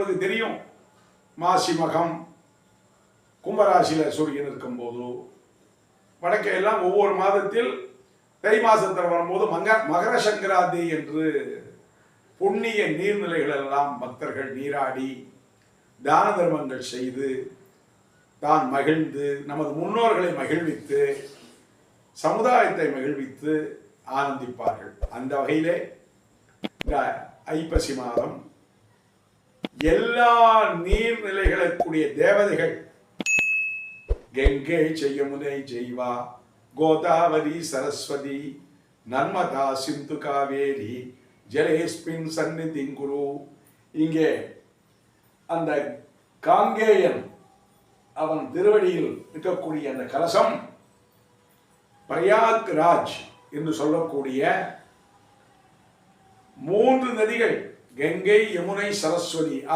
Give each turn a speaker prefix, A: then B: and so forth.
A: உங்களுக்கு தெரியும். மாசி மகம் கும்பராசியில் சூரியன் இருக்கும்போது வடக்கே எல்லாம் ஒவ்வொரு மாதத்தில் தை மாசத்தில் வரும்போது மக மகர சங்கராந்தி என்று புண்ணிய நீர்நிலைகள் எல்லாம் பக்தர்கள் நீராடி தான தர்மங்கள் செய்து தான் மகிழ்ந்து நமது முன்னோர்களை மகிழ்வித்து சமுதாயத்தை மகிழ்வித்து ஆனந்திப்பார்கள். அந்த வகையிலே இந்த ஐப்பசி மாதம் எல்லா நீர்நிலைகளுக்குரிய தேவதைகள். கங்கை செய்யமுனை ஜெய்வா கோதாவரி சரஸ்வதி நர்மதா சிந்து காவேரி ஜலேஸ்பின் சந்நிதிங்குரு இங்கே அந்த காங்கேயன் அவன் திருவடியில் இருக்கக்கூடிய அந்த கலசம் பிரயாக் ராஜ் என்று சொல்லக்கூடிய மூன்று நதிகள் கங்கை யமுனை சரஸ்வதி